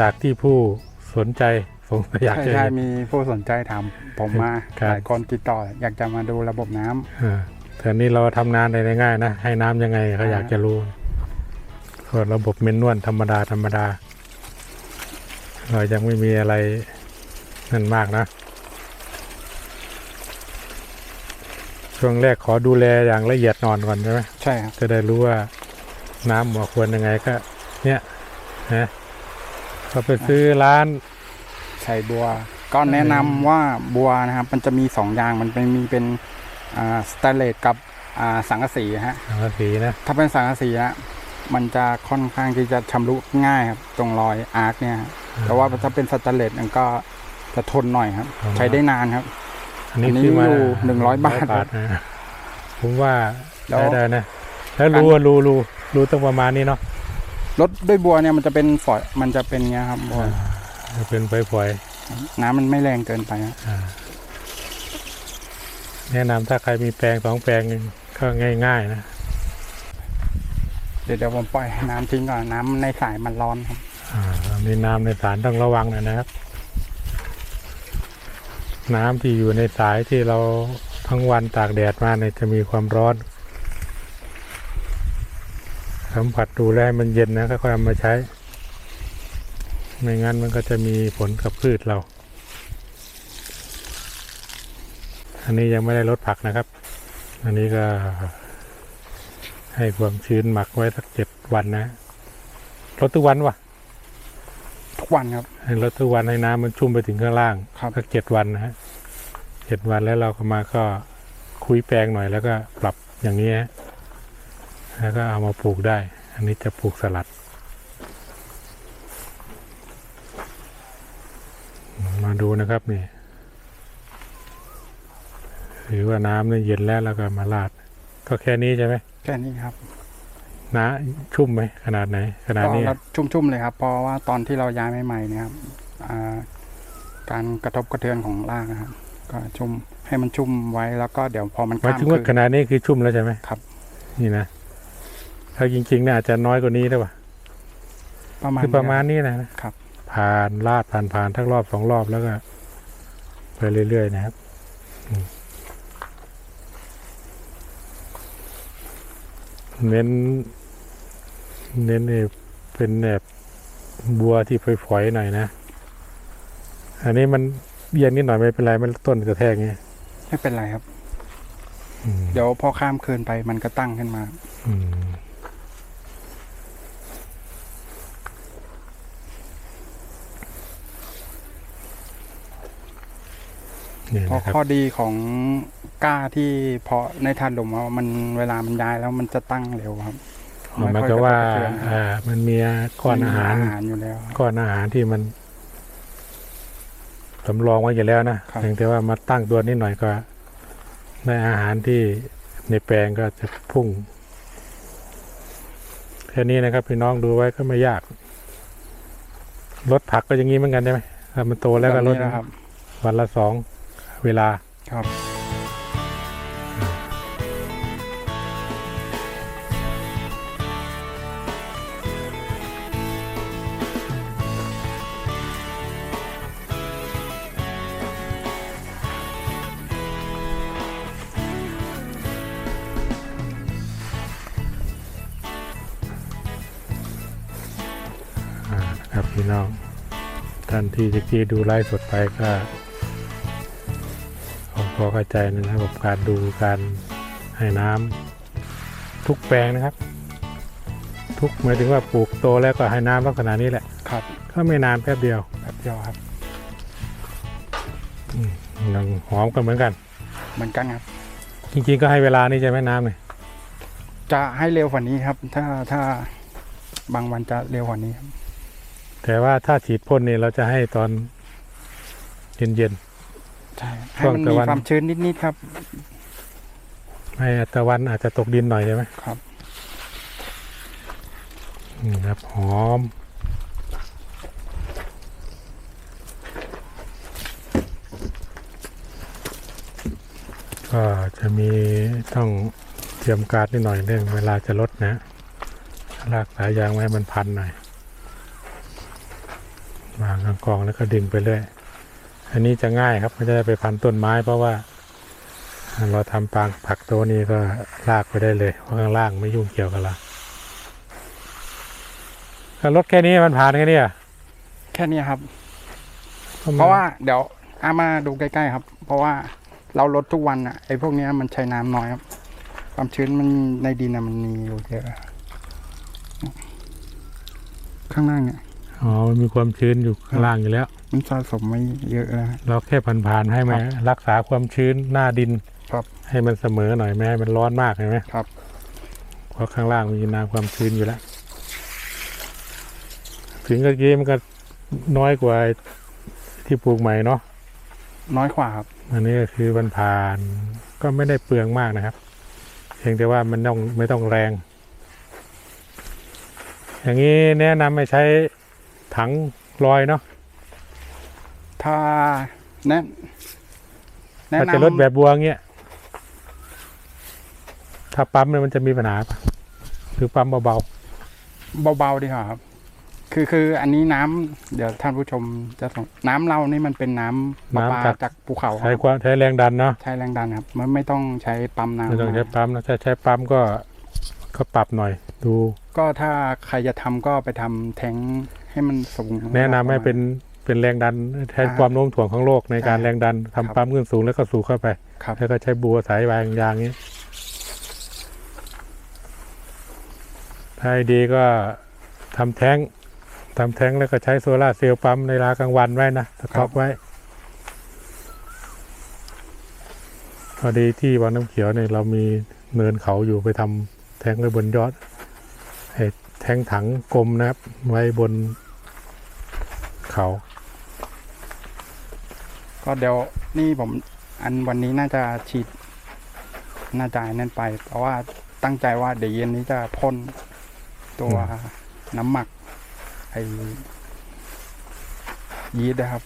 จากที่ผู้สนใจผมอยากใช่จะใช่เห็น มีผู้สนใจถามผมมาครับ หลายคนติดต่ออยากจะมาดูระบบน้ำอ่าแต่นี่เราทำงานได้ง่ายๆนะ ให้น้ำยังไงเขาอ่าอยากจะรู้ส่วนระบบเมนนวลธรรมดาธรรมดา เรายังไม่มีอะไรนั่นมากนะ ช่วงแรกขอดูแลอย่างละเอียดนอนก่อนใช่ไหม ใช่ครับ จะได้รู้ว่าน้ำเหมาะควรยังไงก็ เนี่ยนะ ก็ไปซื้อร้านใส่บัว ก็แนะนำว่าบัวนะครับ มันจะมีสองอย่างมันเป็นมีเป็นอ่าสแตนเลสกับอ่าสังกะสีฮะ สังกะสีนะถ้าเป็นสังกะสีฮะมันจะค่อนข้างที่จะชำรุง่ายครับ ตรงรอยอาร์คเนี่ยฮะแต่ว่าถ้าเป็นสแตนเลสมันก็จะทนหน่อยครับ ใช้ได้นานครับ อันนี้อันนี้ซื้อมาอยู่100บาทบาทนะผมว่าแล้วใช้ได้นะ แล้วรู้ว่ารู้รู้รู้ต้องประมาณนี้เนาะ รถด้วยบัวเนี่ยมันจะเป็นฝอยมันจะเป็นเงี้ยครับบัวจะเป็นฝอยน้ำมันไม่แรงเกินไปฮะๆอ่าแนะนำถ้าใครมีแปลงสองแปลงก็ง่าย ๆ นะ เดี๋ยวเดี๋ยวผมปล่อยให้น้ำทิ้งก่อนน้ำในสายมันร้อนครับอ่ามีน้ำในสารต้องระวังหน่อยนะครับ น้ำที่อยู่ในสายที่เราทั้งวันตากแดดมาเนี่ยจะมีความร้อน สัมผัสดูแลให้มันเย็นนะค่อยๆเอามาใช้ ไม่งั้นมันก็จะมีผลกับพืชเรา อันนี้ยังไม่ได้ลดผักนะครับ อันนี้ก็ให้ความชื้นหมักไว้สักเจ็ดวันนะลดทุกวันวะทุกวันครับให้ลดทุกวันให้น้ำมันชุ่มไปถึงข้างล่างครับสักเจ็ดวันนะฮะเจ็ดวันแล้วเราก็มาก็คุยแปลงหน่อยแล้วก็ปรับอย่างนี้ฮะ แล้วก็เอามาปลูกได้ อันนี้จะปลูกสลัด มาดูนะครับนี่หรือว่าน้ำเนี่ยเย็นแล้วแล้วก็มาราด ก็แค่นี้ใช่ไหมแค่นี้ครับน้าชุ่มไหมขนาดไหน ขนาดก็นี้เราชุ่มๆเลยครับ เพราะว่าตอนที่เราย้ายใหม่ๆเนี่ยครับอ่าการกระทบกระเทือนของรากนะครับ ก็ชุ่มให้มันชุ่มไว้แล้วก็เดี๋ยวพอมันหมายข้ามถึงว่าคืขนนาดนี้คือชุ่มแล้วใช่ไหมครับ นี่นะ ถ้าจริงๆเนี่ยอาจจะน้อยกว่านี้ได้ป่ะประมาณคือประมาณนี้นี้นะนะครับ ผ่านลาดผ่านผ่านทั้งรอบสองรอบแล้วก็ ไปเรื่อยๆนะครับอืมเน้น เน้นเนี่ยเป็นแบบบัวที่ฝอยๆหน่อยนะ อันนี้มันเอียงนิดหน่อยไม่เป็นไรมันต้นกระแทกไงไม่เป็นไรครับอืมเดี๋ยวพอข้ามคืนไปมันก็ตั้งขึ้นมา อืม เพราะนะครับข้อดีของก้าที่เพาะในถาดหลุมว่ามันเวลามันย้ายแล้วมันจะตั้งเร็วครับอ๋อหมันก็ว่าไม่ค่อยกระทบกระเทือนครับอ่า มันมีก้อนอาหารมีอาหารอยู่แล้วครับก้อนอาหารที่มันสำรองไว้อยู่แล้วนะครับเพียงแต่ว่ามาตั้งตัวนิดหน่อยก็ได้อาหารที่ในแปลงก็จะพุ่งแค่นี้นะครับพี่น้องดูไว้ก็ไม่ยากลดผักก็อย่างนี้เหมือนกันใช่ไหมถ้ามันโตแล้วก็ลดบบนี้นะครับวันละสอง เวลาครับ อ่านะครับพี่น้อง ท่านที่จะกี้ดูไลฟ์สดไปก็ผม พอเข้าใจในระบบการดูการให้น้ำทุกแปลงนะครับ ทุกหมายถึงว่าปลูกโตแล้วก็ให้น้ำลักษณะนี้แหละครับก็ไม่นานแป๊บเดียวแบบเดียวครับยังหอมกันเหมือนกัน เหมือนกันครับ จริงๆก็ให้เวลานี่ใช่ไหมน้ำเนี่ยจะให้เร็วกว่านี้ครับ ถ้าถ้าบางวันจะเร็วกว่านี้ครับแต่ว่าถ้าฉีดพ่นนี่เราจะให้ตอนเย็น ใช่ให้มันช่วงตะมีวันความชื้นนิดๆครับๆให้ตะวันอาจจะตกดินหน่อยใช่ไหมครับนี่ครับหอมก็จะมีต้องเตรียมการดนิดหน่อยเรื่องเวลาจะลดนะลากสายยางไว้ให้มันพันหน่อย วางกองๆแล้วก็ดึงไปเรื่อย อันนี้จะง่ายครับไม่ได้ไปพันต้นไม้เพราะว่า เราทำปางผักโตวนี้ก็ลากไปได้เลยเพราะข้างล่างไม่ยุ่งเกี่ยวกับเราก็รถแค่นี้มันผ่านแค่นี้อะแค่นี้ครับ เพราะว่าเดี๋ยวอามาดูใกล้ๆครับ เพราะว่าเราลดทุกวันอะไอ้พวกเนี้ยมันใช้น้ำน้อยครับ ความชื้นมันในดินอะมันมีอยู่เยอะข้างล่างเนี่ยอ๋อมันมีความชื้นอยู่ข้างล่างอยู่แล้ว มันสะสมไม่เยอะแล้วเราแค่ผ่านๆให้มันรักษาความชื้นหน้าดินครับ ให้มันเสมอหน่อยไม่ให้มันร้อนมากเห็นไหมครับ เพราะข้างล่างมีน้ำความชื้นอยู่แล้วถึงเมื่อกี้มันก็น้อยกว่าที่ปลูกใหม่เนาะน้อยกว่าครับ อันนี้ก็คือมันผ่านก็ไม่ได้เปลืองมากนะครับเพียงแต่ว่ามันต้องไม่ต้องแรง อย่างนี้แนะนำให้ใช้ถังลอยเนาะ ถ้าแนะแนะถ้าจะนำลดแบบบัวเงี้ย ถ้าปั๊มเนี่ยมันจะมีปัญหาปะหรือปั๊มเบาเบาๆดีกว่าครับ คือคืออันนี้น้ำเดี๋ยวท่านผู้ชมจะสงน้ำเรานี่มันเป็นน้ำประปาจากภูเขาๆ คใช้รับความใช้แรงดันเนาะใช้แรงดันครับ มันไม่ต้องใช้ปั๊มน้ำไม่ต้องใช้ปั๊มนะถ้าใช้ปั๊มก็ก็ปรับหน่อย ดู ก็ถ้าใครจะทำก็ไปทำแทงค์ให้มันสูงแนะนำให้เป็น เป็นแรงดันใช้อ่าความโน้มถ่วงของโลกในการอ่าแรงดันทำครับปั๊มขึ้นสูงแล้วก็สูบเข้าไปครับแล้วก็ใช้บัวสายวางยางนี้ถ้าให้ดีก็ทำแท้งทำแท้งแล้วก็ใช้โซลาร์เซลล์ปั๊มในเวลากลางวันไว้นะสต็อกไว้ พอดีที่วังน้ำเขียวเนี่ยเรามีเนินเขาอยู่ไปทำแท้งไว้บนยอดไอ้แท้งถังกลมนะครับ ไว้บนเขา ก็เดี๋ยวนี่ผมอันวันนี้น่าจะฉีดน่าจะอันนั่นไป เพราะว่าตั้งใจว่าเดี๋ยวเย็นนี้จะพ่นตัวน้ำหมักไอ้ยีสต์นะครับ